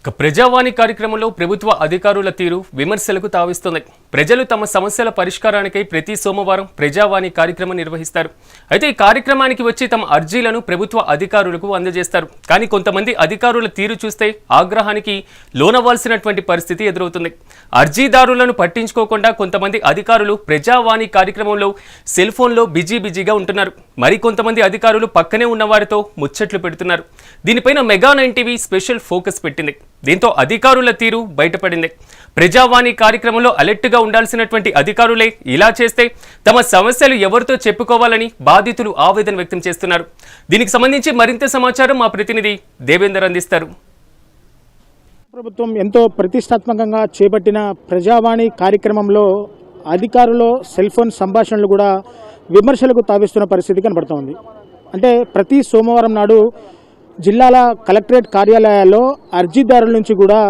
ఇక ప్రజావాణి కార్యక్రమంలో ప్రభుత్వ అధికారుల తీరు విమర్శలకు తావిస్తుంది. ప్రజలు తమ సమస్యల పరిష్కారానికై ప్రతి సోమవారం ప్రజావాణి కార్యక్రమం నిర్వహిస్తారు. అయితే ఈ కార్యక్రమానికి వచ్చి తమ అర్జీలను ప్రభుత్వ అధికారులకు అందజేస్తారు. కానీ కొంతమంది అధికారుల తీరు చూస్తే ఆగ్రహానికి లోనవ్వాల్సినటువంటి పరిస్థితి ఎదురవుతుంది. అర్జీదారులను పట్టించుకోకుండా కొంతమంది అధికారులు ప్రజావాణి కార్యక్రమంలో సెల్ ఫోన్లో బిజీ బిజీగా ఉంటున్నారు. మరి కొంతమంది అధికారులు పక్కనే ఉన్నవారితో ముచ్చట్లు పెడుతున్నారు. దీనిపైన mega nine TV special focus పెట్టింది. దీంతో అధికారుల తీరు బయటపడింది. ప్రజావాణి కార్యక్రమంలో అలర్ట్గా ఉండాల్సినటువంటి అధికారులే ఇలా చేస్తే తమ సమస్యలు ఎవరితో చెప్పుకోవాలని బాధితులు ఆవేదన వ్యక్తం చేస్తున్నారు. దీనికి సంబంధించి మరింత సమాచారం మా ప్రతినిధి దేవేందర్ అందిస్తారు. ప్రభుత్వం ఎంతో ప్రతిష్టాత్మకంగా చేపట్టిన ప్రజావాణి కార్యక్రమంలో అధికారులు సెల్ ఫోన్ సంభాషణలు కూడా విమర్శలకు తావిస్తున్న పరిస్థితి కనబడుతోంది. అంటే ప్రతి సోమవారం నాడు జిల్లాల కలెక్టరేట్ కార్యాలయాల్లో అర్జీదారుల నుంచి కూడా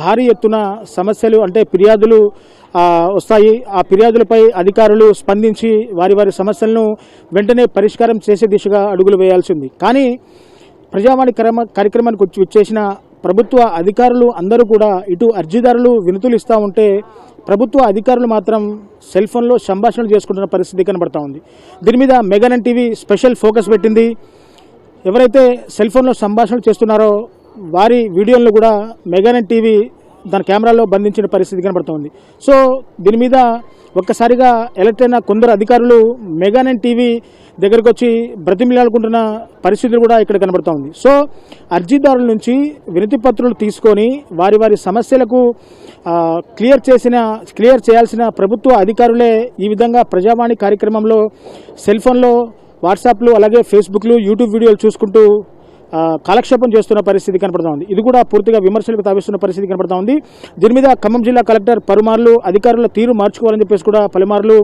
భారీ ఎత్తున సమస్యలు అంటే ఫిర్యాదులు వస్తాయి. ఆ ఫిర్యాదులపై అధికారులు స్పందించి వారి వారి సమస్యలను వెంటనే పరిష్కారం చేసే దిశగా అడుగులు వేయాల్సి ఉంది. కానీ ప్రజావాణి క్రమ కార్యక్రమానికి వచ్చి వచ్చేసిన ప్రభుత్వ అధికారులు అందరూ కూడా ఇటు అర్జీదారులు వినతులు ఇస్తూ ఉంటే ప్రభుత్వ అధికారులు మాత్రం సెల్ ఫోన్లో సంభాషణలు చేసుకుంటున్న పరిస్థితి కనబడతా ఉంది. దీని మీద మెగానన్ టీవీ స్పెషల్ ఫోకస్ పెట్టింది. ఎవరైతే సెల్ ఫోన్లో సంభాషణలు చేస్తున్నారో వారి వీడియోలను కూడా మెగానన్ టీవీ దాని కెమెరాలో బంధించిన పరిస్థితి కనబడుతోంది. సో దీని మీద ఒక్కసారిగా ఎలర్ట్ అయిన కొందరు అధికారులు మెగానెన్ టీవీ దగ్గరకు వచ్చి బ్రతిమిలాడుకుంటున్న పరిస్థితులు కూడా ఇక్కడ కనబడుతూ ఉంది సో అర్జీదారుల నుంచి వినతి పత్రాలు తీసుకొని వారి వారి సమస్యలకు క్లియర్ చేసిన క్లియర్ చేయాల్సిన ప్రభుత్వ అధికారులే ఈ విధంగా ప్రజావాణి కార్యక్రమంలో సెల్ ఫోన్లో వాట్సాప్లు అలాగే ఫేస్బుక్లు యూట్యూబ్ వీడియోలు చూసుకుంటూ కాలక్షేపం చేస్తున్న పరిస్థితి కనపడతా ఉంది. ఇది కూడా పూర్తిగా విమర్శలకు తావిస్తున్న పరిస్థితి కనపడతా ఉంది. దీని మీద ఖమ్మం జిల్లా కలెక్టర్ పలుమార్లు అధికారుల తీరు మార్చుకోవాలని చెప్పేసి కూడా పలుమార్లు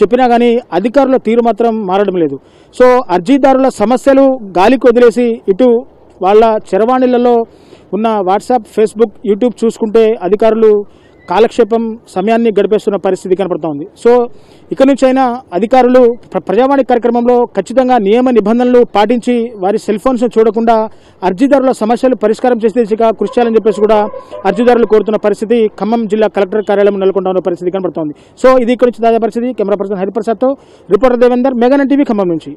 చెప్పినా కానీ అధికారుల తీరు మాత్రం మారడం లేదు. సో అర్జీదారుల సమస్యలు గాలికి వదిలేసి ఇటు వాళ్ళ చరవాణిలలో ఉన్న వాట్సాప్ ఫేస్బుక్ యూట్యూబ్ చూసుకుంటే అధికారులు కాలక్షేపం సమయాన్ని గడిపేస్తున్న పరిస్థితి కనపడుతూ ఉంది సో ఇక నుంచైనా అధికారులు ప్ర- ప్రజావాణి కార్యక్రమంలో ఖచ్చితంగా నియమ నిబంధనలు పాటించి వారి సెల్ ఫోన్స్ చూడకుండా అర్జీదారుల సమస్యలు పరిష్కారం చేసే దిశగా కృషి చేయాలని చెప్పేసి కూడా అర్జీదారులు కోరుతున్న పరిస్థితి ఖమ్మం జిల్లా కలెక్టర్ కార్యాలయం నెలకొంటా ఉన్న పరిస్థితి కనబడుతోంది సో ఇది ఇక్కడ నుంచి తాజా పరిస్థితి. Camera person హరిప్రసాద్తో reporter Devender mega TV Khammam నుంచి.